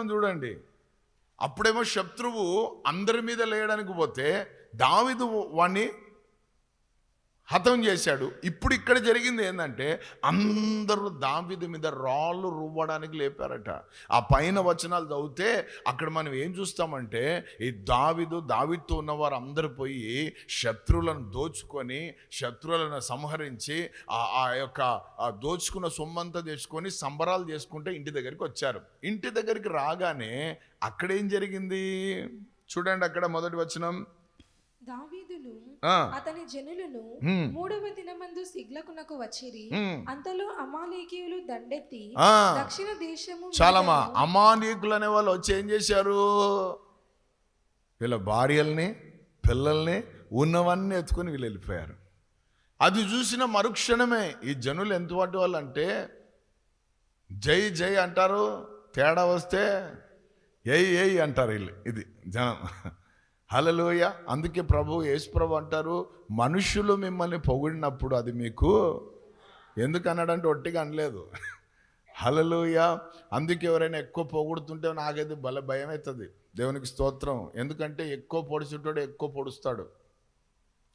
చెప్తున్నాను చూడండి. అప్పుడేమో శత్రువు అందరి మీద లేయడానికి పోతే దావిదు వాణ్ణి హతం చేశాడు. ఇప్పుడు ఇక్కడ జరిగింది ఏంటంటే అందరూ దావిది మీద రాళ్ళు రువ్వడానికి లేపారట. ఆ పైన వచనాలు చదివితే అక్కడ మనం ఏం చూస్తామంటే ఈ దావిదు దావితో ఉన్నవారు అందరూ పోయి శత్రువులను దోచుకొని శత్రువులను సంహరించి ఆ ఆ యొక్క దోచుకున్న సొమ్మంతా తెచ్చుకొని సంబరాలు చేసుకుంటే ఇంటి దగ్గరికి వచ్చారు. ఇంటి దగ్గరికి రాగానే అక్కడేం జరిగింది? చూడండి అక్కడ మొదటి వచనం. దావి ఆ, అతని జనులను. మూడవ దినమందు సిగ్లకునకు వచ్చిరి. అంతలో అమాలేకీయులు దండెత్తి. దక్షిణ దేశము చాలామా అమానీకులు అనే వాళ్ళు వచ్చి ఏం చేశారు వీళ్ళ భార్యల్ని పిల్లల్ని ఉన్నవన్నీ ఎత్తుకొని వీళ్ళు వెళ్ళిపోయారు అది చూసిన మరుక్షణమే ఈ జనులు ఎంత వాటి వాళ్ళు అంటే జై జై అంటారు తేడా వస్తే ఎయ్ ఎయ్ అంటారు వీళ్ళు ఇది జనం హలలోయ అందుకే ప్రభు యేసు ప్రభు అంటారు మనుషులు మిమ్మల్ని పొగిడినప్పుడు అది మీకు ఎందుకు అన్నాడంటే ఒట్టిగా అనలేదు. హలలోయ అందుకే ఎవరైనా ఎక్కువ పొగుడుతుంటే నాకైతే బల భయం అవుతుంది దేవునికి స్తోత్రం. ఎందుకంటే ఎక్కువ పొడిచేటోడు ఎక్కువ పొడుస్తాడు.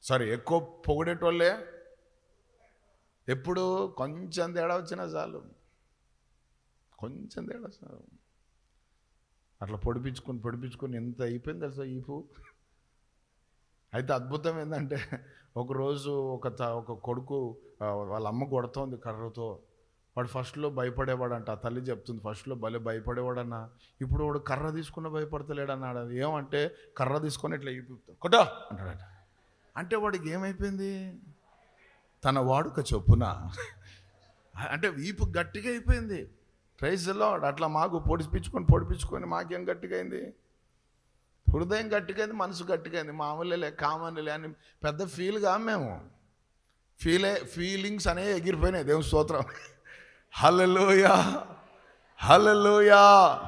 సారీ ఎక్కువ పొగిడేటోళ్ళే ఎప్పుడు కొంచెం తేడా వచ్చినా చాలు. కొంచెం తేడా చాలు. అట్లా పొడిపించుకొని పొడిపించుకొని ఎంత అయిపోయింది తెలుసా ఈపు అయితే అద్భుతం ఏంటంటే ఒకరోజు ఒక త- ఒక కొడుకు వాళ్ళ అమ్మ కొడుతోంది కర్రతో. వాడు ఫస్ట్లో భయపడేవాడంట. ఆ తల్లి చెప్తుంది ఫస్ట్లో భలే భయపడేవాడన్నా ఇప్పుడు వాడు కర్ర తీసుకున్న భయపడతలేడన్నాడు అది ఏమంటే కర్ర తీసుకొని ఇట్లా ఈపుతాడు కొట్టా! అంటాడట అంటే వాడికి ఏమైపోయింది? తన వాడుక చొప్పున అంటే వీపు గట్టిగా అయిపోయింది. ప్రైజ్లో అట్లా మాకు పొడిపించుకొని పొడిపించుకొని మాకేం గట్టిగా అయింది? హృదయం గట్టికైంది మనసు గట్టికైంది. మామూలులే కామన్లే అని పెద్ద ఫీల్గా మేము. ఫీలే ఫీలింగ్స్ అనేవి ఎగిరిపోయినాయి. దేవుని స్తోత్రం. హలలోయా హలలోయా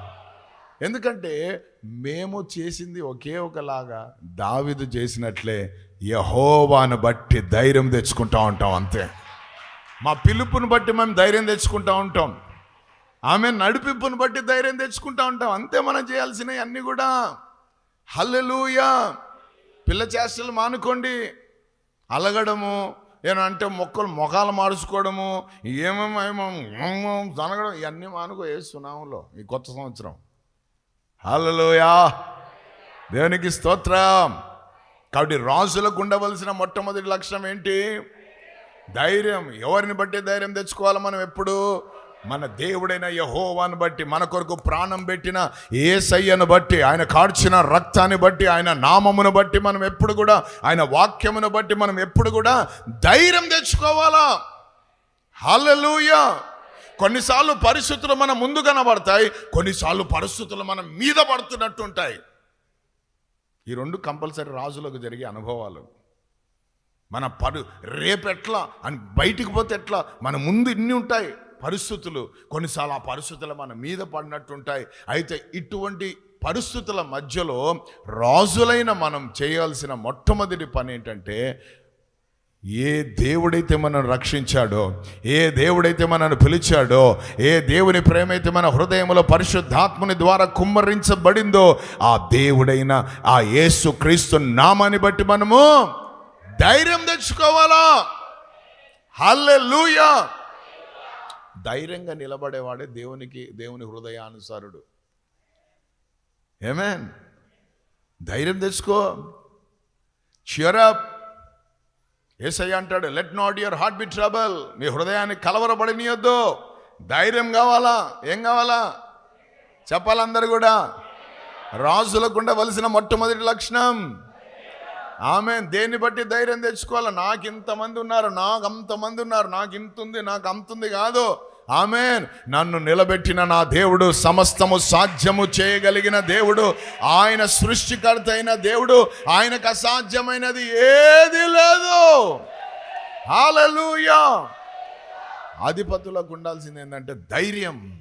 ఎందుకంటే మేము చేసింది ఒకే ఒకలాగా దావిదు చేసినట్లే యహోవాను బట్టి ధైర్యం తెచ్చుకుంటా ఉంటాం అంతే. మా పిలుపుని బట్టి మేము ధైర్యం తెచ్చుకుంటా ఉంటాం. ఆమె నడిపింపుని బట్టి ధైర్యం తెచ్చుకుంటా ఉంటాం. అంతే మనం చేయాల్సినవి అన్నీ కూడా. హల్లెలూయా. పిల్ల చేష్టలు మానుకోండి. అలగడము ఏమంటే మొక్కలు మొఖాలు మార్చుకోవడము ఏమేమో ఏమో జనగడం ఇవన్నీ మానుకో వేస్తున్నాములో ఈ కొత్త సంవత్సరం. హల్లెలూయా. దేవునికి స్తోత్రం. కాబట్టి రాజులకు ఉండవలసిన మొట్టమొదటి లక్ష్యం ఏంటి? ధైర్యం. ఎవరిని బట్టి ధైర్యం తెచ్చుకోవాలి మనం ఎప్పుడు? మన దేవుడైన యహోవాను బట్టి మన కొరకు ప్రాణం పెట్టిన ఏసయ్యను బట్టి ఆయన కార్చిన రక్తాన్ని బట్టి ఆయన నామమును బట్టి మనం ఎప్పుడు కూడా ఆయన వాక్యమును బట్టి మనం ఎప్పుడు కూడా ధైర్యం తెచ్చుకోవాలా? హలలుయ కొన్నిసార్లు పరిస్థితులు మన ముందు కనబడతాయి కొన్నిసార్లు పరిస్థితులు మన మీద పడుతున్నట్టు ఉంటాయి. ఈ రెండు కంపల్సరీ రాజులకు జరిగే అనుభవాలు. మన పరు రేపెట్లా అని బయటికి పోతే ఎట్లా? మన ముందు ఇన్ని ఉంటాయి. పరిస్థితులు కొన్నిసార్లు ఆ పరిస్థితులు మన మీద పడినట్టుంటాయి. అయితే ఇటువంటి పరిస్థితుల మధ్యలో రాజులైన మనం చేయాల్సిన మొట్టమొదటి పని ఏంటంటే ఏ దేవుడైతే మనల్ని రక్షించాడో ఏ దేవుడైతే మనల్ని పిలిచాడో ఏ దేవుని ప్రేమ అయితే మన హృదయంలో పరిశుద్ధాత్ముని ద్వారా కుమ్మరించబడిందో ఆ దేవుడైన ఆ యేసు క్రీస్తు నామాన్ని బట్టి మనము ధైర్యం తెచ్చుకోవాలా? హల్లెలూయా! ధైర్యంగా నిలబడేవాడే దేవునికి దేవుని హృదయానుసారుడు. ఏమే ధైర్యం తెచ్చుకో. చియరప్ ఏసయ్య అంటాడు let not your heart be trouble మీ హృదయాన్ని కలవరపడనీయొద్దు. ధైర్యం కావాలా? ఏం కావాలా? చెప్పాలందరూ కూడా. రాజులకు ఉండవలసిన మొట్టమొదటి లక్షణం. ఆమె దేన్ని బట్టి ధైర్యం తెచ్చుకోవాలి? నాకు ఇంతమంది ఉన్నారు నాకు అంతమంది ఉన్నారు. నాకు ఇంత ఉంది నాకు అంత ఉంది కాదు. ఆమె నన్ను నిలబెట్టిన నా దేవుడు సమస్తము సాధ్యము చేయగలిగిన దేవుడు. ఆయన సృష్టికర్త అయిన దేవుడు. ఆయనకు అసాధ్యమైనది ఏది లేదు. హాలూయా అధిపతులకు ఉండాల్సింది ఏంటంటే ధైర్యం.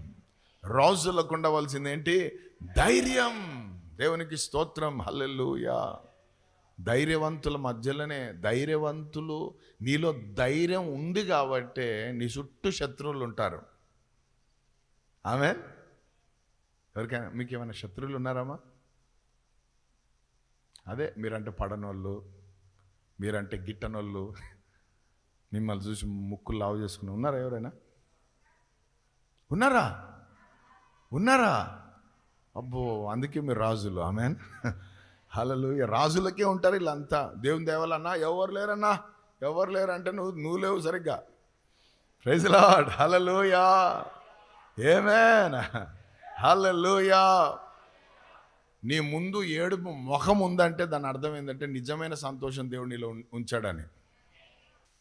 రాజులకు ఉండవలసింది ఏంటి? ధైర్యం. దేవునికి స్తోత్రం. హల్లెలూయా. ధైర్యవంతుల మధ్యలోనే ధైర్యవంతులు నీలో ధైర్యం ఉంది కాబట్టే నీ చుట్టూ శత్రువులు ఉంటారు. ఆమె ఎవరికైనా మీకు ఏమైనా శత్రువులు ఉన్నారమ్మా అదే మీరంటే పడనోళ్ళు మీరంటే గిట్టనోళ్ళు మిమ్మల్ని చూసి ముక్కులు లావు చేసుకుని ఉన్నారా ఎవరైనా? ఉన్నారా? ఉన్నారా? అబ్బో అందుకే మీరు రాజులు. ఆమెన్? హలలు రాజులకే ఉంటారు వీళ్ళంతా. దేవుని దేవాలన్నా ఎవరు లేరన్నా? ఎవరు లేరు అంటే నువ్వు నువ్వు లేవు సరిగ్గా. Praise Lord hallelujah amen hallelujah నీ ముందు ఏడుపు ముఖం ఉందంటే దాని అర్థం ఏంటంటే నిజమైన సంతోషం దేవుడు నీలో ఉంచాడని.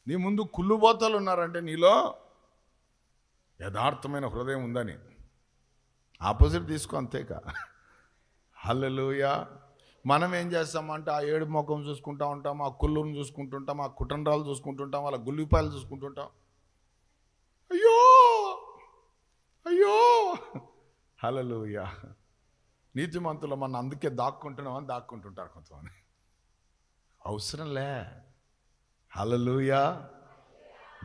నీ ముందు కుళ్ళుబోతలు ఉన్నారంటే నీలో యథార్థమైన హృదయం ఉందని. ఆపోజిట్ తీసుకో అంతేకా. హలలుయా మనం ఏం చేస్తామంటే ఆ ఏడు ముఖం చూసుకుంటా ఉంటాం ఆ కుళ్ళును చూసుకుంటుంటాం ఆ కుటుంబాలు చూసుకుంటుంటాం వాళ్ళ గుల్లిపాయలు చూసుకుంటుంటాం అయ్యో! అయ్యో! హలలుయా నీతిమంతులు మన అందుకే దాక్కుంటున్నామని దాక్కుంటుంటారు కొంతమంది. అవసరంలే. హలలుయా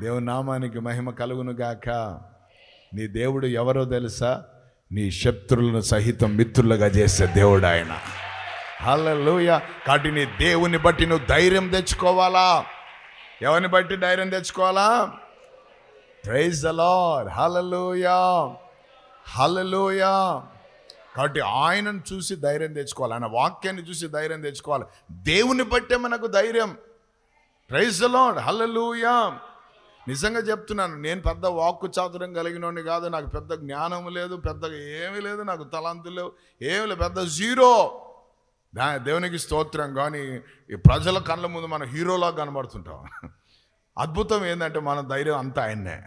దేవుని నామానికి మహిమ కలుగును గాక. నీ దేవుడు ఎవరో తెలుసా? నీ శత్రులను సహితం మిత్రులుగా చేసే దేవుడు ఆయన. హల్లెలూయా. కాటిని నీ దేవుని బట్టి నువ్వు ధైర్యం తెచ్చుకోవాలా? ఎవరిని బట్టి ధైర్యం తెచ్చుకోవాలా? Praise the Lord hallelujah. కాబట్టి ఆయనను చూసి ధైర్యం తెచ్చుకోవాలి. ఆయన వాక్యాన్ని చూసి ధైర్యం తెచ్చుకోవాలి. దేవుని బట్టే మనకు ధైర్యం. Praise Lord hallelujah. నిజంగా చెప్తున్నాను నేను పెద్ద వాక్కు చాతుర్యం కలిగినోడిని కాదు. నాకు పెద్ద జ్ఞానం లేదు పెద్దగా ఏమీ లేదు నాకు తలాంతులు లేవు ఏమీ లేదు పెద్ద జీరో. దా దేవునికి స్తోత్రం కానీ ఈ ప్రజల కళ్ళ ముందు మన హీరోలా కనబడుతుంటాం. అద్భుతం ఏంటంటే మన ధైర్యం అంతా ఆయన్నే.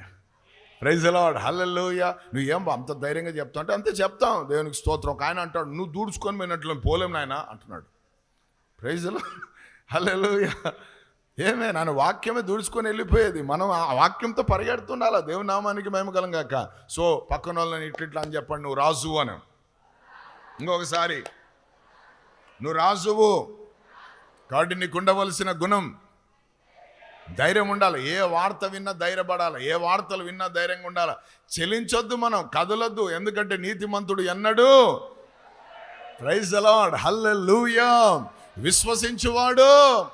ప్రైజ్ లాడ్ హల్లెలూయ నువ్వు ఏం అంత ధైర్యంగా చెప్తావు అంటే అంతే చెప్తాం. దేవునికి స్తోత్రం. ఒక ఆయన అంటాడు నువ్వు దూడ్చుకొని పోయినట్లు పోలేం నాయన? అంటున్నాడు. ప్రైజ్లో హల్లెలూయ ఏమే నన్ను వాక్యమే దూడ్చుకొని వెళ్ళిపోయేది. మనం ఆ వాక్యంతో పరిగెడుతుండాలా? దేవుని నామానికి మేము కలంగాక. సో పక్కన వాళ్ళని ఇట్లా ఇట్లా అని చెప్పండి నువ్వు రాజు అని. ఇంకొకసారి. నువ్వు రాజువు. కాబట్టి నీకు ఉండవలసిన గుణం ధైర్యం ఉండాలి. ఏ వార్త విన్నా ధైర్యపడాలి. ఏ వార్తలు విన్నా ధైర్యంగా ఉండాలి. చెలించొద్దు మనం కదలొద్దు. ఎందుకంటే నీతిమంతుడు ఎన్నడు ప్రైజ్ అలాడ్ హల్లెలూయా. విశ్వసించువాడు.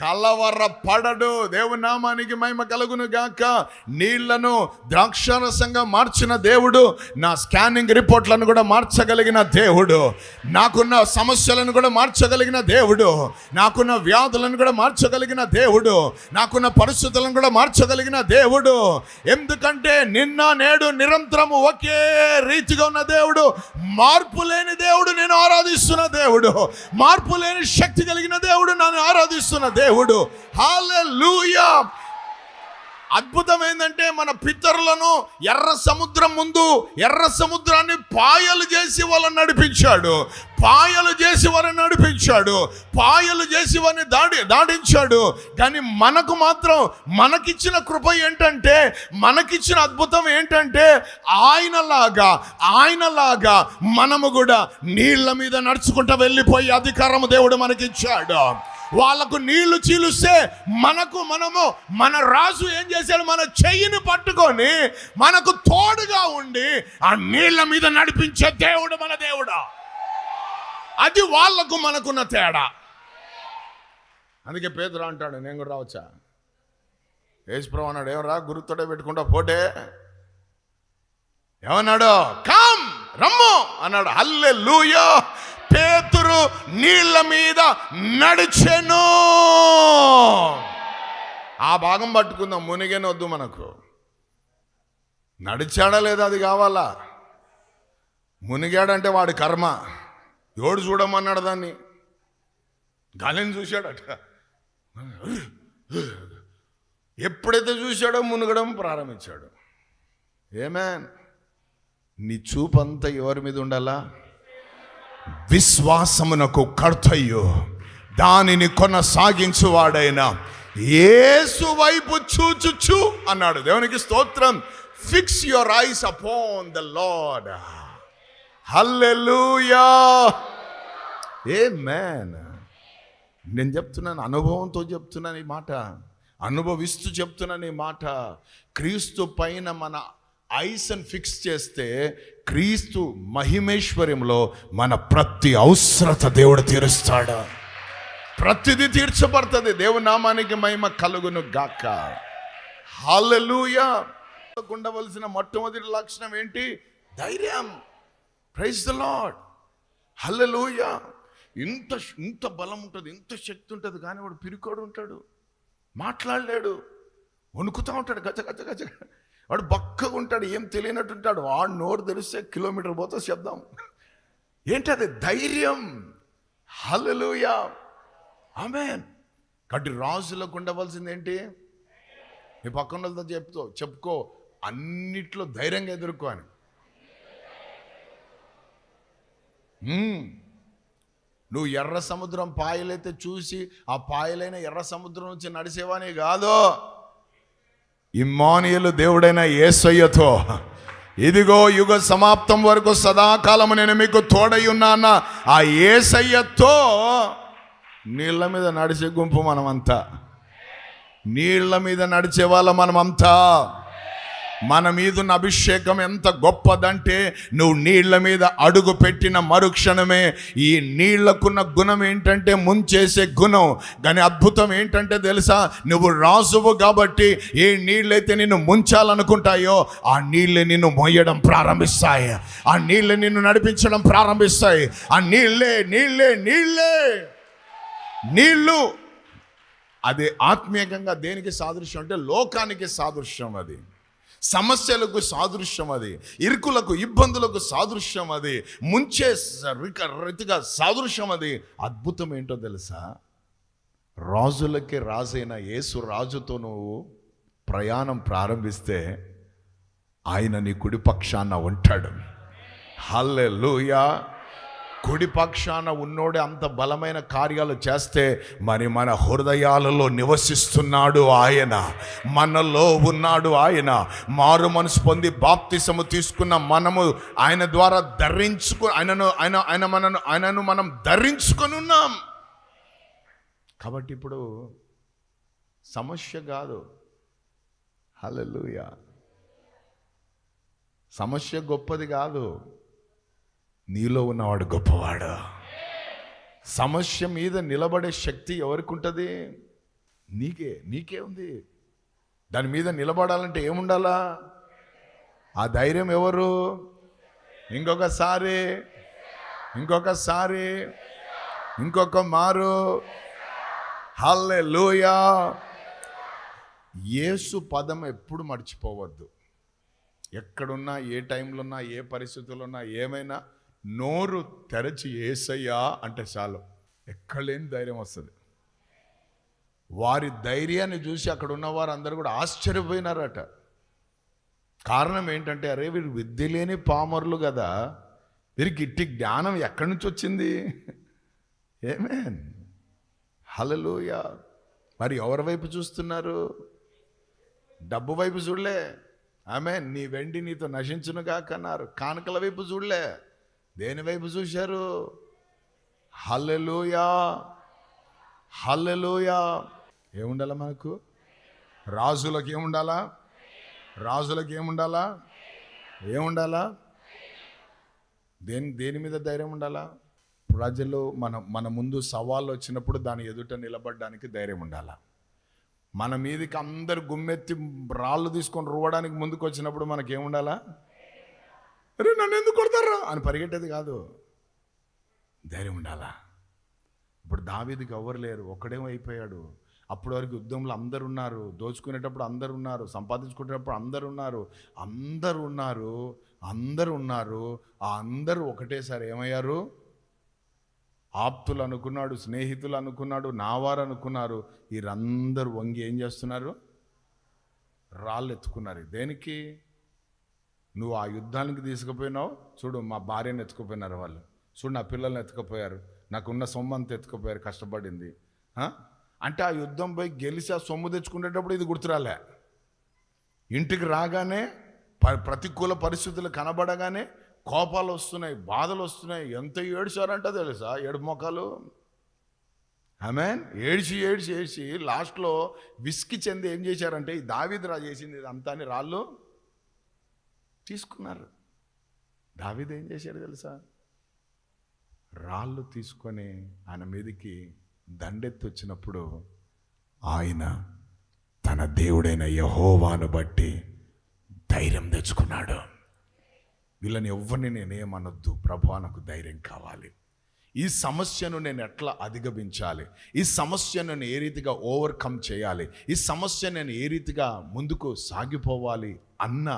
కలవర పడడు దేవుని నామానికి మహిమ కలుగును గాక. నీళ్ళను ద్రాక్షారసంగా మార్చిన దేవుడు నా స్కానింగ్ రిపోర్ట్లను కూడా మార్చగలిగిన దేవుడు. నాకున్న సమస్యలను కూడా మార్చగలిగిన దేవుడు. నాకున్న వ్యాధులను కూడా మార్చగలిగిన దేవుడు. నాకున్న పరిస్థితులను కూడా మార్చగలిగిన దేవుడు. ఎందుకంటే నిన్న నేడు నిరంతరము ఒకే రీతిగా ఉన్న దేవుడు. మార్పు లేని దేవుడు నేను ఆరాధిస్తున్న దేవుడు. మార్పు లేని శక్తి కలిగిన దేవుడు నన్ను ఆరాధిస్తున్న దేవుడు. హాలెలూయా అద్భుతం ఏంటంటే మన పితరులను ఎర్ర సముద్రం ముందు ఎర్ర సముద్రాన్ని పాయలు చేసి వాళ్ళని నడిపించాడు. పాయలు చేసి వారిని నడిపించాడు. పాయలు చేసి వారిని దాడి దాడించాడు. కానీ మనకు మాత్రం మనకిచ్చిన కృప ఏంటంటే మనకిచ్చిన అద్భుతం ఏంటంటే ఆయనలాగా ఆయనలాగా మనము కూడా నీళ్ళ మీద నడుచుకుంటూ వెళ్ళిపోయి అధికారము దేవుడు మనకిచ్చాడు. వాళ్ళకు నీళ్ళు చీలుస్తే మనకు మనము మన రాజు ఏం చేశాడు? మన చెయ్యిని పట్టుకొని మనకు తోడుగా ఉండి ఆ నీళ్ళ మీద నడిపించే దేవుడు మన దేవుడా. అది వాళ్ళకు మనకున్న తేడా. అందుకే పేదరా అంటాడు నేను కూడా రావచ్చా? యేసుప్రభు అన్నాడు ఏమరా రా గురుతోడే పెట్టుకుంటా పోటే. ఏమన్నాడు? కామ్ రమ్ము. అన్నాడు హల్లే లూయో పేతు పేతురు నీళ్ళ మీద నడిచెను. ఆ భాగం పట్టుకుందాం మునిగేనొద్దు మనకు. నడిచాడా లేదా అది కావాలా? మునిగాడంటే వాడి కర్మ. ఎవడు చూడమన్నాడు దాన్ని? గాలిని చూశాడట. ఎప్పుడైతే చూశాడో మునగడం ప్రారంభించాడు. ఏమే నీ చూపంతా ఎవరి మీద ఉండాలా? విశ్వాసమునకు కర్తయ్యో. దానిని కొనసాగించువాడైన ఏసు వైపు చూచుచు అన్నాడు. దేవునికి స్తోత్రం. Fix your eyes upon the Lord hallelujah amen నేను చెప్తున్నాను అనుభవంతో చెప్తున్నాను ఈ మాట. అనుభవిస్తూ చెప్తున్నాను ఈ మాట. క్రీస్తు పైన మన ఐస్ని ఫిక్స్ చేస్తే క్రీస్తు మహిమేశ్వర్యంలో మన ప్రతి అవసరత దేవుడు తీరుస్తాడు. ప్రతిదీ తీర్చబడుతుంది. దేవుని నామానికి మహిమ కలుగును గాక. హాలెలూయా ఉండవలసిన మొట్టమొదటి లక్షణం ఏంటి? ధైర్యం. ప్రైజ్ ద లాడ్ హల్లెలూయా ఇంత ఇంత బలం ఉంటుంది ఇంత శక్తి ఉంటుంది కానీ వాడు పిరికోడు ఉంటాడు. మాట్లాడలేడు. వణుకుతూ ఉంటాడు. గజ గజ గజ. వాడు బక్కగా ఉంటాడు ఏం తెలియనట్టు ఉంటాడు. వాడు నోరు తెరిస్తే కిలోమీటర్ పోతే శబ్దం. ఏంటి అది ధైర్యం. Hallelujah amen. కాబట్టి రాజులకు ఉండవలసింది ఏంటి? నీ పక్కన వాళ్ళతో చెప్తో చెప్పుకో అన్నిట్లో ధైర్యంగా ఎదుర్కో అని. నువ్వు ఎర్ర సముద్రం పాయలైతే చూసి ఆ పాయలైన ఎర్ర సముద్రం నుంచి నడిచేవానే కాదు. ఇమ్మానియలు దేవుడైన ఏసయ్యతో ఇదిగో యుగ సమాప్తం వరకు సదాకాలము నేను మీకు తోడై ఉన్నాన్న ఆ ఏసయ్యతో నీళ్ళ మీద నడిచే గుంపు మనమంతా. నీళ్ళ మీద నడిచే వాళ్ళ మనమంతా. మన మీదున్న అభిషేకం ఎంత గొప్పదంటే నువ్వు నీళ్ళ మీద అడుగు పెట్టిన మరుక్షణమే. ఈ నీళ్ళకున్న గుణం ఏంటంటే ముంచేసే గుణం. కానీ అద్భుతం ఏంటంటే తెలుసా? నువ్వు రాజువు కాబట్టి ఏ నీళ్ళైతే నిన్ను ముంచాలనుకుంటాయో ఆ నీళ్ళే నిన్ను మొయ్యడం ప్రారంభిస్తాయి. ఆ నీళ్ళే నిన్ను నడిపించడం ప్రారంభిస్తాయి. ఆ నీళ్ళే నీళ్ళే నీళ్ళే. నీళ్ళు. అది ఆత్మీయంగా దేనికి సాదృశ్యం అంటే లోకానికి సాదృశ్యం అది. సమస్యలకు సాదృశ్యం అది. ఇరుకులకు ఇబ్బందులకు సాదృశ్యం అది. ముంచే స- రీతిగా సాదృశ్యం అది. అద్భుతం ఏంటో తెలుసా? రాజులకి రాజైన యేసు రాజుతో నువ్వు ప్రయాణం ప్రారంభిస్తే ఆయన నీ కుడిపక్షాన ఉంటాడు. హల్లే కుడిపక్షాన ఉన్నోడే అంత బలమైన కార్యాలు చేస్తే మరి మన హృదయాలలో నివసిస్తున్నాడు ఆయన. మనలో ఉన్నాడు ఆయన. మారు మనసు పొంది బాప్తిసము తీసుకున్న మనము ఆయన ద్వారా ధరించుకు ఆయనను ఆయన ఆయన మనను ఆయనను మనం ధరించుకొని ఉన్నాం. కాబట్టి ఇప్పుడు సమస్య కాదు. హల్లెలూయా. సమస్య గొప్పది కాదు. నీలో ఉన్నవాడు గొప్పవాడు. సమస్య మీద నిలబడే శక్తి ఎవరికి ఉంటుంది నీకే నీకే ఉంది. దాని మీద నిలబడాలంటే ఏముండాలా? ఆ ధైర్యం ఎవరు? ఇంకొకసారి ఇంకొకసారి ఇంకొక మారు. హల్లే లూయా యేసు పదం ఎప్పుడు మర్చిపోవద్దు. ఎక్కడున్నా ఏ టైంలో ఉన్నా ఏ పరిస్థితుల్లో ఉన్నా ఏమైనా నోరు తెరచి ఏసయ్యా అంటే చాలు. ఎక్కడ లేని ధైర్యం వస్తుంది. వారి ధైర్యాన్ని చూసి అక్కడ ఉన్న వారందరూ కూడా ఆశ్చర్యపోయినారట. కారణం ఏంటంటే అరే వీరు విద్య లేని పామరులు కదా. వీరికి ఇట్టి జ్ఞానం ఎక్కడి నుంచి వచ్చింది? ఏమేన్? హలలుయ మరి ఎవరి వైపు చూస్తున్నారు? డబ్బు వైపు చూడలే. ఆమె నీ వెండి నీతో నశించును కాకన్నారు కానుకల వైపు చూడలే. దేని వైపు చూశారు? హల్లెలూయా! హల్లెలూయా! ఏముండాలా మనకు? రాజులకు ఏముండాలా? రాజులకు ఏముండాలా? ఏముండాలా? దేని దేని మీద ధైర్యం ఉండాలా? ప్రజలు మన మన ముందు సవాళ్ళు వచ్చినప్పుడు దాని ఎదుట నిలబడడానికి ధైర్యం ఉండాలా? మన మీదకి అందరు గుమ్మెత్తి రాళ్ళు తీసుకొని రువ్వడానికి ముందుకు వచ్చినప్పుడు మనకేముండాలా? అరే నన్ను ఎందుకు కొడతారా? అని పరిగెట్టేది కాదు. ధైర్యం ఉండాలా? ఇప్పుడు దావీదికి ఎవరు లేరు? ఒక్కడేమో అయిపోయాడు. అప్పటి వరకు యుద్ధంలో అందరు ఉన్నారు. దోచుకునేటప్పుడు అందరు ఉన్నారు. సంపాదించుకునేటప్పుడు అందరు ఉన్నారు. అందరు ఉన్నారు. అందరు ఉన్నారు. ఆ అందరూ ఒకటేసారి ఏమయ్యారు? ఆప్తులు అనుకున్నాడు స్నేహితులు అనుకున్నాడు నావారు అనుకున్నారు. వీరందరూ వంగి ఏం చేస్తున్నారు? రాళ్ళు ఎత్తుకున్నారు. దేనికి? నువ్వు ఆ యుద్ధానికి తీసుకుపోయినావు చూడు మా భార్యను ఎత్తుకుపోయినారు వాళ్ళు. చూడు నా పిల్లల్ని ఎత్తుకుపోయారు నాకున్న సొమ్ము అంతా ఎత్తుకుపోయారు కష్టపడింది. అంటే ఆ యుద్ధం పోయి గెలిచి ఆ సొమ్ము తెచ్చుకునేటప్పుడు ఇది గుర్తురాలే. ఇంటికి రాగానే ప- ప్రతికూల పరిస్థితులు కనబడగానే కోపాలు వస్తున్నాయి బాధలు వస్తున్నాయి. ఎంత ఏడ్చారంటో తెలుసా? ఏడు మొక్కలు. ఆమె ఏడ్చి ఏడ్చి ఏడ్చి లాస్ట్లో విస్కి చెంది ఏం చేశారంటే ఈ దావిద్రా చేసింది ఇది అంతా అని రాళ్ళు తీసుకున్నారు. దావిద ఏం చేశాడు తెలుసా? రాళ్ళు తీసుకొని ఆయన మీదకి దండెత్తి వచ్చినప్పుడు ఆయన తన దేవుడైన యహోవాను బట్టి ధైర్యం తెచ్చుకున్నాడు. వీళ్ళని ఎవరిని నేనేమనొద్దు ప్రభా నాకు ధైర్యం కావాలి. ఈ సమస్యను నేను ఎట్లా అధిగమించాలి? ఈ సమస్యను నేను ఏ రీతిగా ఓవర్కమ్ చేయాలి? ఈ సమస్య నేను ఏ రీతిగా ముందుకు సాగిపోవాలి? అన్న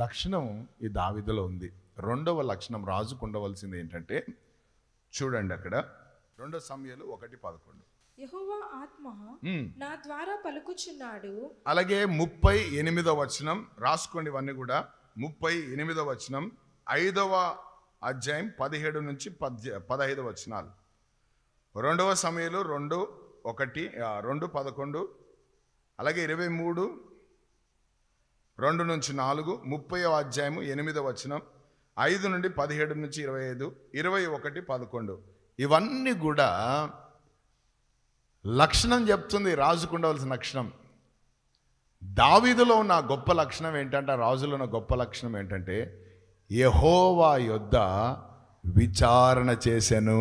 లక్షణం ఈ దావిదలో ఉంది. రెండవ లక్షణం రాజుకు ఉండవలసింది ఏంటంటే చూడండి అక్కడ రెండో సమయాలు ఒకటి పదకొండు. యెహోవా ఆత్మ. నా ద్వారా పలుకుచున్నాడు. అలాగే ముప్పై ఎనిమిదవ వచనం రాసుకోండి ఇవన్నీ కూడా. ముప్పై ఎనిమిదవ వచనం ఐదవ అధ్యాయం పదిహేడు నుంచి పద్య పదహైదు వచనాలు. రెండవ సమయంలో రెండు ఒకటి రెండు పదకొండు అలాగే ఇరవై మూడు రెండు నుంచి నాలుగు ముప్పై అధ్యాయము ఎనిమిదవ వచనం ఐదు నుండి పదిహేడు నుంచి ఇరవై ఐదు ఇరవై ఒకటి పదకొండు. ఇవన్నీ కూడా లక్షణం చెప్తుంది రాజుకు ఉండవలసిన లక్షణం. దావీదులో ఉన్న గొప్ప లక్షణం ఏంటంటే ఆ రాజులో ఉన్న గొప్ప లక్షణం ఏంటంటే యహోవా యొద్ద విచారణ చేశాను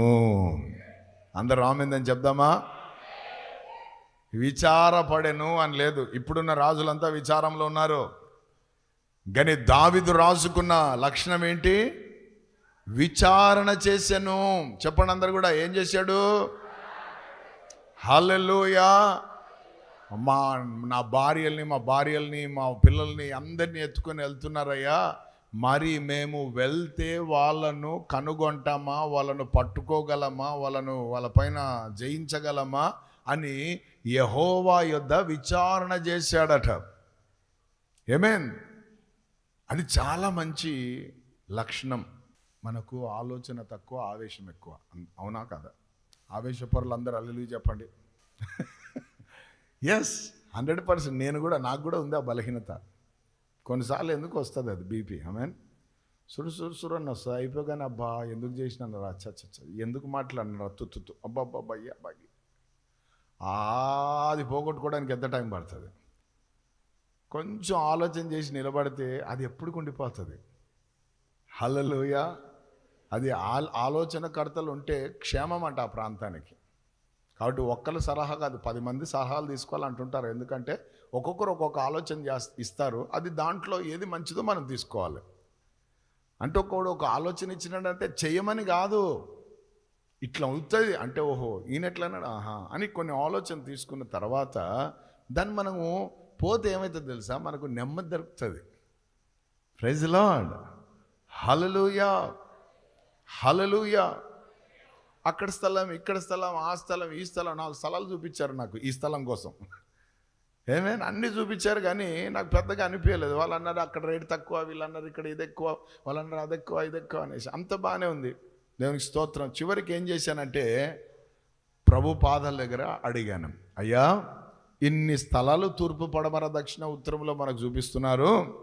అందరు రామిందని చెప్దామా? విచారపడెను అని లేదు. ఇప్పుడున్న రాజులంతా విచారంలో ఉన్నారు. కానీ దావిదు రాసుకున్న లక్షణం ఏంటి? విచారణ చేశాను. చెప్పండి అందరు కూడా ఏం చేశాడు? హల్లెలూయా. మా నా భార్యల్ని మా భార్యల్ని మా పిల్లల్ని అందరినీ ఎత్తుకొని వెళ్తున్నారయ్యా. మరి మేము వెళ్తే వాళ్ళను కనుగొంటామా? వాళ్ళను పట్టుకోగలమా? వాళ్ళను వాళ్ళపైన జయించగలమా? అని యహోవా యొద్ద విచారణ చేశాడట. ఏమేన్ అది చాలా మంచి లక్షణం. మనకు ఆలోచన తక్కువ ఆవేశం ఎక్కువ. అవునా కదా? ఆవేశపరులు అందరూ అల్లెలు చెప్పండి. ఎస్ హండ్రెడ్ పర్సెంట్ నేను కూడా నాకు కూడా ఉంది ఆ బలహీనత. కొన్నిసార్లు ఎందుకు వస్తుంది అది? బీపీ మీన్ సురు సురు సురు అన్న వస్తుంది. అయిపోగానే అబ్బా ఎందుకు చేసిన రా? అచ్చ ఎందుకు మాట్లాడినారు తుత్తు అబ్బా అబ్బా అయ్యా బాగి అది పోగొట్టుకోవడానికి ఎంత టైం పడుతుంది? కొంచెం ఆలోచన చేసి నిలబడితే అది ఎప్పుడు ఉండిపోతుంది హలలోయ అది ఆలోచన ఆలోచనకర్తలు ఉంటే క్షేమం అంట ఆ ప్రాంతానికి. కాబట్టి ఒక్కరు సలహా కాదు పది మంది సలహాలు తీసుకోవాలంటుంటారు. ఎందుకంటే ఒక్కొక్కరు ఒక్కొక్క ఆలోచన చేస్త ఇస్తారు. అది దాంట్లో ఏది మంచిదో మనం తీసుకోవాలి. అంటే ఒక్కొక్కడు ఒక ఆలోచన ఇచ్చినాడంటే చేయమని కాదు. ఇట్లా అవుతుంది. అంటే ఓహో ఈయన ఎట్లన్నాడు ఆహా అని కొన్ని ఆలోచన తీసుకున్న తర్వాత దాన్ని మనము పోతే ఏమవుతుంది తెలుసా? మనకు నెమ్మది దొరుకుతుంది. ప్రైజ్ లాడ్ హలలుయా హలలుయా అక్కడ స్థలం ఇక్కడ స్థలం ఆ స్థలం ఈ స్థలం నాలుగు స్థలాలు చూపించారు నాకు ఈ స్థలం కోసం. ఏమైనా అన్ని చూపించారు కానీ నాకు పెద్దగా అనిపించలేదు. వాళ్ళు అన్నారు అక్కడ రేటు తక్కువ వీళ్ళు అన్నారు ఇక్కడ ఇది ఎక్కువ వాళ్ళు అన్నారు అది ఎక్కువ ఇది ఎక్కువ అనేసి. అంత బాగానే ఉంది. దేవునికి స్తోత్రం. చివరికి ఏం చేశానంటే ప్రభు పాదాల దగ్గర అడిగాను. అయ్యా ఇన్ని స్థలాలు తూర్పు పడమర దక్షిణ ఉత్తరంలో మనకు చూపిస్తున్నారు.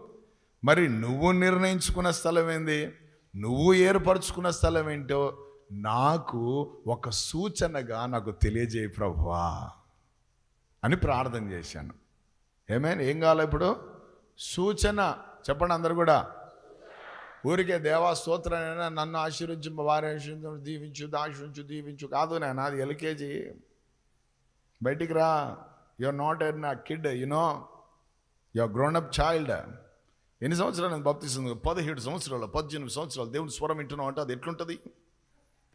మరి నువ్వు నిర్ణయించుకున్న స్థలం ఏంది? నువ్వు ఏర్పరచుకున్న స్థలం ఏంటో నాకు ఒక సూచనగా నాకు తెలియజేయి ప్రభువా అని ప్రార్థన చేశాను. ఏమైనా? ఏం కావాలి ఇప్పుడు? సూచన. చెప్పండి అందరు కూడా. ఊరికే దేవా స్తోత్రనైనా నన్ను ఆశీర్వించు వారి ఆశీర్వించు దీవించు దాశించు దీవించు. కాదు నేను అది ఎల్కేజీ. బయటికి రా. యువర్ నాట్ ఎన్ నా kid you know your grown up child ఎన్ని సంవత్సరాలు నేను బప్తిస్తుంది పదిహేడు సంవత్సరాలు పద్దెనిమిది సంవత్సరాలు దేవుని స్వరం వింటున్నావు అంటే అది ఎట్లుంటుంది?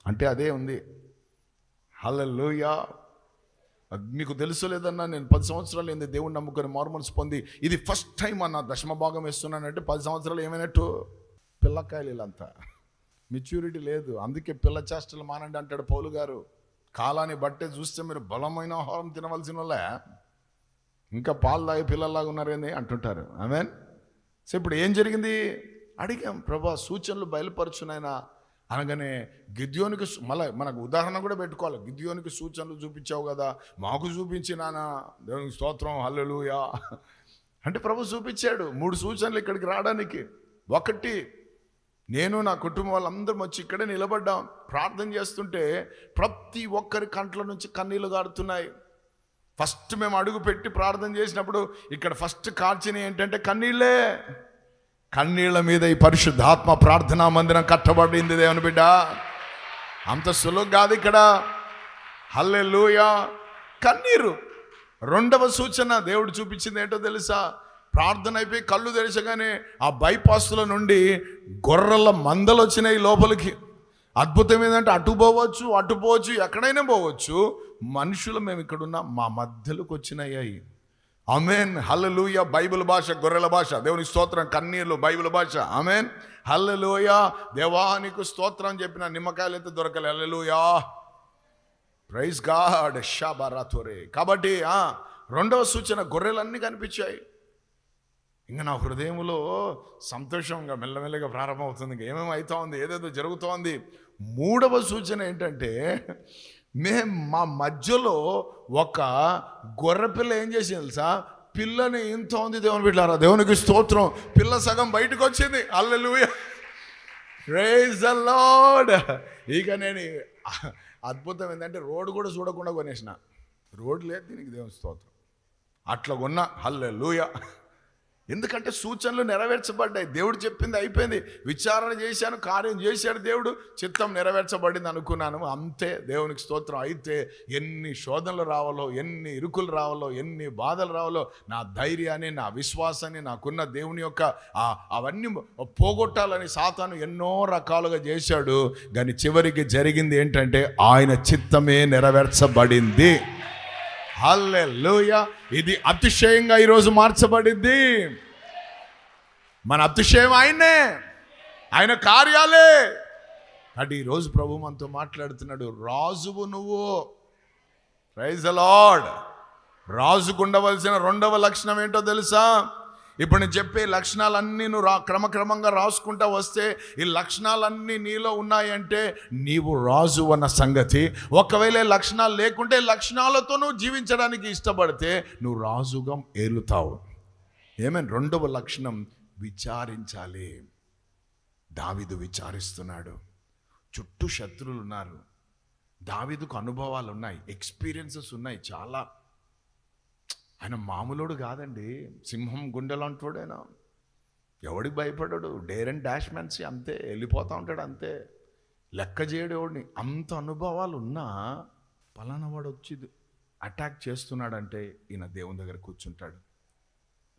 అంటే అదే ఉంది. హల్లెలూయా అది మీకు తెలుసు లేదన్నా నేను పది సంవత్సరాలు ఏంది దేవుడిని నమ్ముకొని మార్మల్స్ పొంది ఇది ఫస్ట్ టైం అన్న దశమ భాగం వేస్తున్నానంటే పది సంవత్సరాలు ఏమైనట్టు? పిల్లకాయలు వీళ్ళంతా మెచ్యూరిటీ లేదు. అందుకే పిల్ల చేష్టలు మానండి అంటాడు పౌలు గారు. కాలాన్ని బట్టే చూస్తే మీరు బలమైన ఆహారం తినవలసిన వాళ్ళే. ఇంకా పాలు తాగే పిల్లల్లాగా ఉన్నారేంది? అంటుంటారు. ఆమెన్? సో ఇప్పుడు ఏం జరిగింది? అడిగాం ప్రభా సూచనలు బయలుపరచునైనా అనగానే గిద్యోనికి మళ్ళీ మనకు ఉదాహరణ కూడా పెట్టుకోవాలి. గిద్యోనికి సూచనలు చూపించావు కదా మాకు చూపించి నాన్న దేవునికి స్తోత్రం హల్లెలూయా. అంటే ప్రభు చూపించాడు. మూడు సూచనలు ఇక్కడికి రావడానికి. ఒకటి నేను నా కుటుంబం వాళ్ళందరం వచ్చి ఇక్కడే నిలబడ్డాం. ప్రార్థన చేస్తుంటే ప్రతి ఒక్కరి కంట్ల నుంచి కన్నీళ్ళు గారుతున్నాయి. ఫస్ట్ మేము అడుగు పెట్టి ప్రార్థన చేసినప్పుడు ఇక్కడ ఫస్ట్ కార్చిన ఏంటంటే కన్నీళ్ళే. కన్నీళ్ళ మీద ఈ పరిశుద్ధాత్మ ప్రార్థనా మందిరం కట్టబడింది దేవుని బిడ్డ. అంత సులువు కాదు ఇక్కడ. హల్లెలూయా. కన్నీరు. రెండవ సూచన దేవుడు చూపించింది ఏంటో తెలుసా? ప్రార్థన అయిపోయి కళ్ళు తెరచగానే ఆ బైపాస్ల నుండి గొర్రెల మందలు వచ్చినాయి లోపలికి. అద్భుతం ఏంటంటే అటు పోవచ్చు అటు పోవచ్చు ఎక్కడైనా పోవచ్చు. మనుషులు మేము ఇక్కడున్న మా మధ్యలోకి వచ్చినాయి అమెన్ హల్లెలూయ బైబిల్ భాష గొర్రెల భాష. దేవుని స్తోత్రం. కన్నీళ్ళు బైబిల్ భాష. అమెన్ హల్లెలూయ దేవానికి స్తోత్రం చెప్పిన నిమ్మకాయలు అయితే దొరకలే. హల్లెలూయా ప్రైజ్ గాడ్ షాబారాథోరే కాబట్టి రెండవ సూచన గొర్రెలన్నీ కనిపించాయి. ఇంకా నా హృదయంలో సంతోషంగా మెల్లమెల్లగా ప్రారంభమవుతుంది. ఇంకా ఏమేమి అవుతా ఉంది ఏదేదో జరుగుతోంది. మూడవ సూచన ఏంటంటే మేం మా మధ్యలో ఒక గొర్రెపిల్ల ఏం చేసింది తెలుసా? పిల్లని ఇంత ఉంది దేవుని బిడ్డారా దేవునికి స్తోత్రం. పిల్ల సగం బయటకు వచ్చింది. అల్లెలు రేజ్ ద లార్డ్ ఇక నేను అద్భుతం ఏంటంటే రోడ్డు కూడా చూడకుండా కొనేసిన. రోడ్డు లేదు దీనికి దేవుని స్తోత్రం. అట్లా కొన్న. హల్లే ఎందుకంటే సూచనలు నెరవేర్చబడ్డాయి. దేవుడు చెప్పింది అయిపోయింది. విచారణ చేశాను కార్యం చేశాడు దేవుడు. చిత్తం నెరవేర్చబడింది అనుకున్నాను. అంతే దేవునికి స్తోత్రం. అయితే ఎన్ని శోధనలు రావాలో ఎన్ని ఇరుకులు రావాలో ఎన్ని బాధలు రావాలో నా ధైర్యాన్ని నా విశ్వాసాన్ని నాకున్న దేవుని యొక్క అవన్నీ పోగొట్టాలని సాతాను ఎన్నో రకాలుగా చేశాడు. కానీ చివరికి జరిగింది ఏంటంటే ఆయన చిత్తమే నెరవేర్చబడింది. హల్లెలూయ. ఇది అతిశయంగా ఈరోజు మార్చబడింది మన అతిశయం ఆయనే. ఆయన కార్యాలే. అంటే ఈరోజు ప్రభు మనతో మాట్లాడుతున్నాడు రాజువు నువ్వు. ప్రైజ్ లార్డ్ రాజుకు ఉండవలసిన రెండవ లక్షణం ఏంటో తెలుసా? ఇప్పుడు నేను చెప్పే లక్షణాలన్నీ నువ్వు రా క్రమక్రమంగా రాసుకుంటా వస్తే ఈ లక్షణాలన్నీ నీలో ఉన్నాయంటే నీవు రాజు అన్న సంగతి. ఒకవేళ లక్షణాలు లేకుంటే లక్షణాలతో నువ్వు జీవించడానికి ఇష్టపడితే నువ్వు రాజుగా ఏలుతావు ఏమైనా రెండవ లక్షణం విచారించాలి. దావిదు విచారిస్తున్నాడు. చుట్టూ శత్రువులు ఉన్నారు. దావిదుకు అనుభవాలు ఉన్నాయి ఎక్స్పీరియన్సెస్ ఉన్నాయి చాలా ఆయన మామూలుడు కాదండి. సింహం గుండెలు ఎవడికి భయపడాడు? డేర్ అండ్ డాష్ మ్యాన్సీ అంతే వెళ్ళిపోతూ ఉంటాడు అంతే. లెక్క చేయడు ఎవడిని. అంత అనుభవాలు ఉన్నా పలానా వాడు వచ్చి అటాక్ చేస్తున్నాడంటే ఈయన దేవుని దగ్గర కూర్చుంటాడు.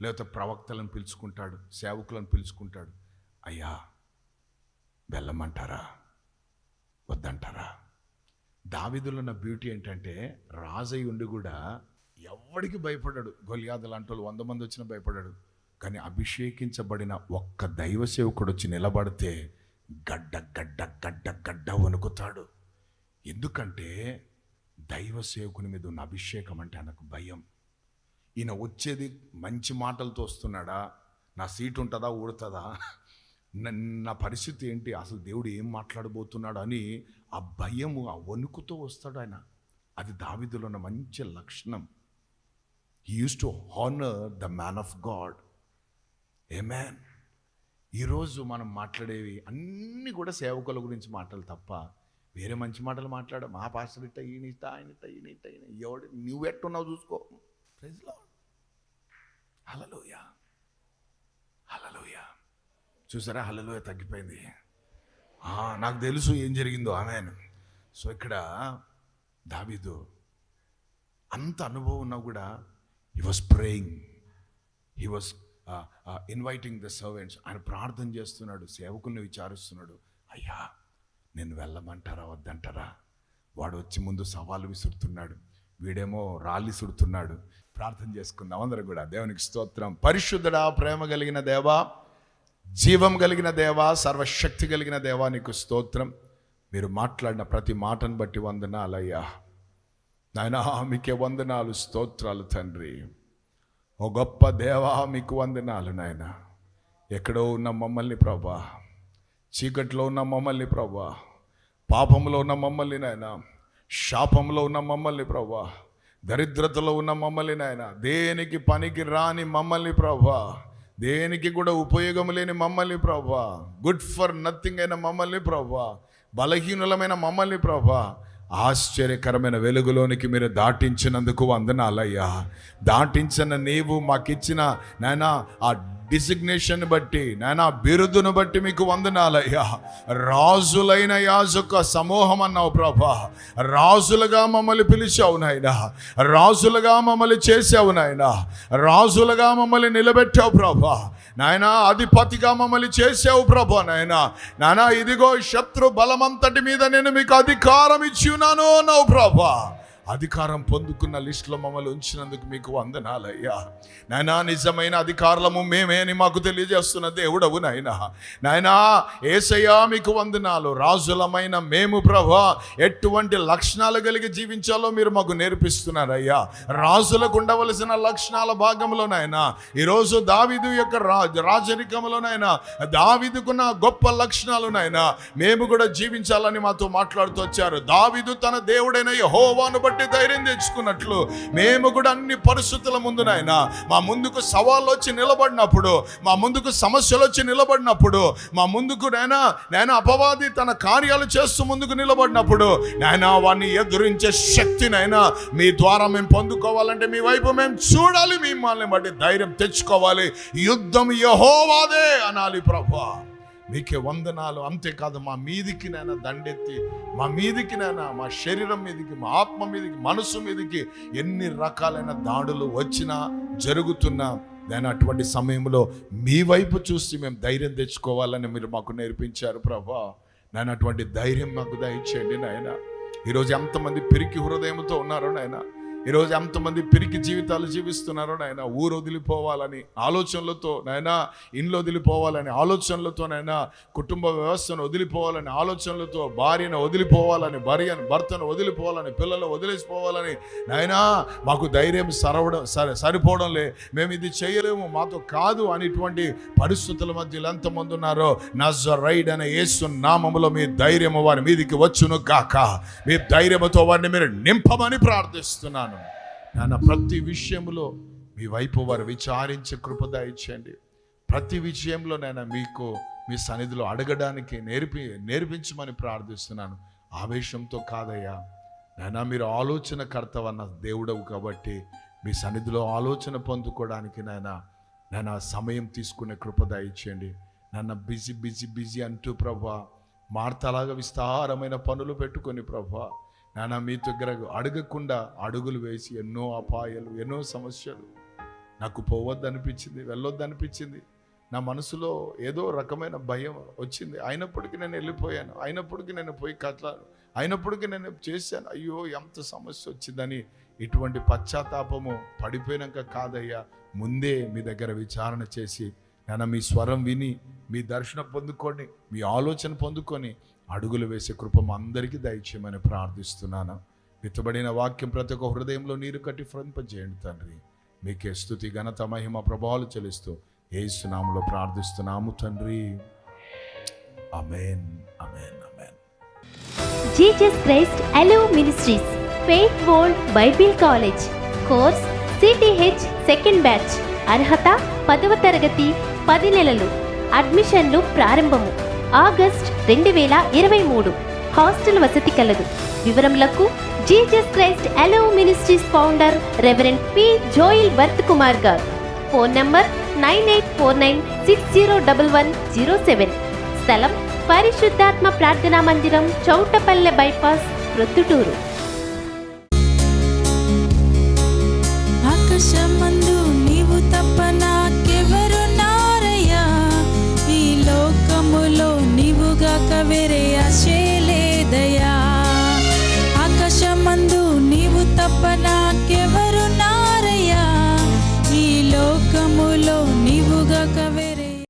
లేకపోతే ప్రవక్తలను పిలుచుకుంటాడు సేవకులను పిలుచుకుంటాడు. అయ్యా వెళ్ళమంటారా? వద్దంటారా? దావిదులో ఉన్న బ్యూటీ ఏంటంటే రాజయ్య ఉండి కూడా ఎవడికి భయపడాడు? గొలియాదు లాంటి వాళ్ళు వంద మంది వచ్చిన భయపడాడు. కానీ అభిషేకించబడిన ఒక్క దైవ సేవకుడు వచ్చి నిలబడితే గడ్డ గడ్డ గడ్డ గడ్డ వణుకుతాడు. ఎందుకంటే దైవ సేవకుని మీద ఉన్న అభిషేకం అంటే ఆయనకు భయం. ఈయన వచ్చేది మంచి మాటలతో వస్తున్నాడా? నా సీట్ ఉంటుందా? ఊడుతుందా? నా పరిస్థితి ఏంటి? అసలు దేవుడు ఏం మాట్లాడబోతున్నాడు అని ఆ భయము ఆ వణుకుతో వస్తాడు ఆయన. అది దావిదులో ఉన్న మంచి లక్షణం. He use to honour the man of God amen ఈరోజు మనం మాట్లాడేవి అన్నీ కూడా సేవకుల గురించి మాటలు తప్ప వేరే మంచి మాటలు మాట్లాడ మా పాస్టర్ ఇట్ట ఈయన ఇట్ట ఆయన ఇట్ట ఈయన ఇట్ట ఈయన ఎవడు నువ్వు ఎట్టున్నావు చూసుకో. ప్రైజ్ హలలోయ హలలోయ చూసారా? హలలోయ తగ్గిపోయింది. నాకు తెలుసు ఏం జరిగిందో. ఆమె సో ఇక్కడ దావీదు అంత అనుభవం ఉన్నా కూడా he was praying he was inviting the servants ఆయన ప్రార్థన చేస్తున్నాడు. సేవకుల్ని విచారిస్తున్నాడు. అయ్యా నేను వెళ్ళమంటారా? వద్దంటారా? వాడు వచ్చి ముందు సవాలు విసురుతున్నాడు. వీడేమో రాళ్ళు సుడుతున్నాడు ప్రార్థన చేసుకుందాం అందరూ కూడా. దేవునికి స్తోత్రం. పరిశుద్ధుడా ప్రేమ కలిగిన దేవా జీవం కలిగిన దేవా సర్వశక్తి కలిగిన దేవా నీకు స్తోత్రం. మీరు మాట్లాడిన ప్రతి మాటను బట్టి వందనాలయ్యా నాయన మీకే వందనాలు స్తోత్రాలు తండ్రి. ఓ గొప్ప దేవా మీకు వందనాలు నాయన. ఎక్కడో ఉన్న మమ్మల్ని ప్రభా చీకట్లో ఉన్న మమ్మల్ని ప్రభా పాపంలో ఉన్న మమ్మల్ని నాయన శాపంలో ఉన్న మమ్మల్ని ప్రభా దరిద్రతలో ఉన్న మమ్మల్ని నాయన దేనికి పనికి రాని మమ్మల్ని ప్రభా దేనికి కూడా ఉపయోగం లేని మమ్మల్ని ప్రభా గుడ్ ఫర్ నథింగ్ అయిన మమ్మల్ని ప్రభా బలహీనులమైన మమ్మల్ని ప్రభా ఆశ్చర్యకరమైన వెలుగులోనికి మీరు దాటించినందుకు వందనాలయ్యా దాటించిన నీవు మాకిచ్చిన నాయనా ఆ డిసిగ్నేషన్ బట్టి నాయన బిరుదును బట్టి మీకు వందనాలయ్యా. రాజులైన యాజక సమూహం అన్నావు ప్రభా. రాజులుగా మమ్మల్ని పిలిచావు నాయన. రాజులుగా మమ్మల్ని చేసావు నాయన. రాజులుగా మమ్మల్ని నిలబెట్టావు ప్రభా. నాయన అధిపతిగా మమ్మల్ని చేసావు ప్రభా నాయన. నానా ఇదిగో శత్రు బలమంతటి మీద నేను మీకు అధికారం ఇచ్చి ఉన్నాను అన్నావు ప్రభా. అధికారం పొందుకున్న లిస్టులో మమ్మల్ని ఉంచినందుకు మీకు వందనాలయ్యా. నాయనా నిజమైన అధికారము మేమే అని మాకు తెలియజేస్తున్న దేవుడవు నాయన. నాయనా ఏసయ్యా మీకు వందనాలు. రాజులమైన మేము ప్రభా ఎటువంటి లక్షణాలు కలిగి జీవించాలో మీరు మాకు నేర్పిస్తున్నారయ్యా. రాజులకు ఉండవలసిన లక్షణాల భాగంలో నాయన ఈరోజు దావిదు యొక్క రా రాజరికంలోనైనా దావిదుకున్న గొప్ప లక్షణాలు నాయన మేము కూడా జీవించాలని మాతో మాట్లాడుతూ వచ్చారు. దావిదు తన దేవుడైన యహోవాను బట్టి ధైర్యం తెచ్చుకున్నట్లు మేము కూడా అన్ని పరిస్థితుల ముందు నాయన మా ముందుకు సవాళ్ళు వచ్చి నిలబడినప్పుడు మా ముందుకు సమస్యలు వచ్చి నిలబడినప్పుడు మా ముందుకు నాయన నాయన అపవాది తన కార్యాలు చేస్తూ ముందుకు నిలబడినప్పుడు నాయన వాడిని ఎదురించే శక్తినైనా మీ ద్వారా మేము పొందుకోవాలంటే మీ వైపు మేము చూడాలి మిమ్మల్ని బట్టి ధైర్యం తెచ్చుకోవాలి. యుద్ధం యహోవాదే అనాలి ప్రభా. మీకే వందనాలు. అంతేకాదు మా మీదికి నైనా దండెత్తి మా మీదికి నైనా మా శరీరం మీదికి మా ఆత్మ మీదికి మనసు మీదికి ఎన్ని రకాలైన దాడులు వచ్చినా జరుగుతున్నా నేను అటువంటి సమయంలో మీ వైపు చూసి మేము ధైర్యం తెచ్చుకోవాలని మీరు మాకు నేర్పించారు ప్రభా. నేను అటువంటి ధైర్యం మాకు దయచేయండి నాయన. ఈరోజు ఎంతమంది పిరికి హృదయంతో ఉన్నారో నాయన. ఈరోజు ఎంతమంది పిరికి జీవితాలు జీవిస్తున్నారో నాయన ఊరు వదిలిపోవాలని ఆలోచనలతో నాయన ఇంట్లో వదిలిపోవాలని ఆలోచనలతో నాయన కుటుంబ వ్యవస్థను వదిలిపోవాలని ఆలోచనలతో భార్యను వదిలిపోవాలని భార్యను భర్తను వదిలిపోవాలని పిల్లలు వదిలేసిపోవాలని నాయనా మాకు ధైర్యం సరవడం సరే సరిపోవడం లే. మేము ఇది చేయలేము మాతో కాదు అనేటువంటి పరిస్థితుల మధ్యలో ఎంతమంది ఉన్నారో నజరైడ్ అనే యేసు నామములో మీ ధైర్యము వారి మీదికి వచ్చును కాక మీ ధైర్యముతో వారిని మీరు నింపమని ప్రార్థిస్తున్నాను. నాన్న ప్రతి విషయంలో మీ వైపు వారు విచారించే కృప దయచేయండి. ప్రతి విషయంలో నేను మీకు మీ సన్నిధిలో అడగడానికి నేర్పి నేర్పించమని ప్రార్థిస్తున్నాను. ఆవేశంతో కాదయ్యా. నాయనా మీరు ఆలోచన కర్తవన్న దేవుడవు కాబట్టి మీ సన్నిధిలో ఆలోచన పొందుకోవడానికి నాయన నేను సమయం తీసుకునే కృప దయచేయండి. నన్ను బిజీ బిజీ బిజీ అంటూ ప్రభా మార్తలాగా విస్తారమైన పనులు పెట్టుకొని ప్రభా నాన్న మీ దగ్గర అడగకుండా అడుగులు వేసి ఎన్నో అపాయాలు ఎన్నో సమస్యలు నాకు పోవద్దు అనిపించింది వెళ్ళొద్దు అనిపించింది నా మనసులో ఏదో రకమైన భయం వచ్చింది. అయినప్పటికీ నేను వెళ్ళిపోయాను. అయినప్పటికీ నేను పోయి కట్లాను అయినప్పటికీ నేను చేశాను. అయ్యో ఎంత సమస్య వచ్చిందని ఇటువంటి పశ్చాత్తాపము పడిపోయినాక కాదయ్యా ముందే మీ దగ్గర విచారణ చేసి నేను మీ స్వరం విని మీ దర్శనం పొందుకొని మీ ఆలోచన పొందుకొని అడుగులు వేసే కృప అందరికీ దయచేయమని ప్రార్థిస్తున్నాను. విత్తబడిన వాక్యం ప్రతి ఒక్క హృదయంలో నీరు కట్టి ఫ్రంపజేయండి తండ్రి. మీకే స్థుతి ఘనత మహిమ ప్రభావాలు చెల్లిస్తూ ఏసునాములో ప్రార్థిస్తున్నాము తండ్రి. Amen amen amen Jesus Christ అలో ministries faith world bible college course C T H second batch అర్హత పదవ తరగతి పది నెలలు అడ్మిషన్లు ప్రారంభము ఆగస్ట్ రెండు వేల ఇరవై మూడు. హాస్టల్ వసతి కలదు. వివరములకు జీజస్ క్రైస్ట్ అలో ministries founder reverend P జోయిల్ worth Kumar గారు. Phone number nine eight four nine six zero double one zero seven. స్థలం పరిశుద్ధాత్మ ప్రార్థనా మందిరం చౌటపల్లె బైపాస్ ప్రొద్దుటూరు.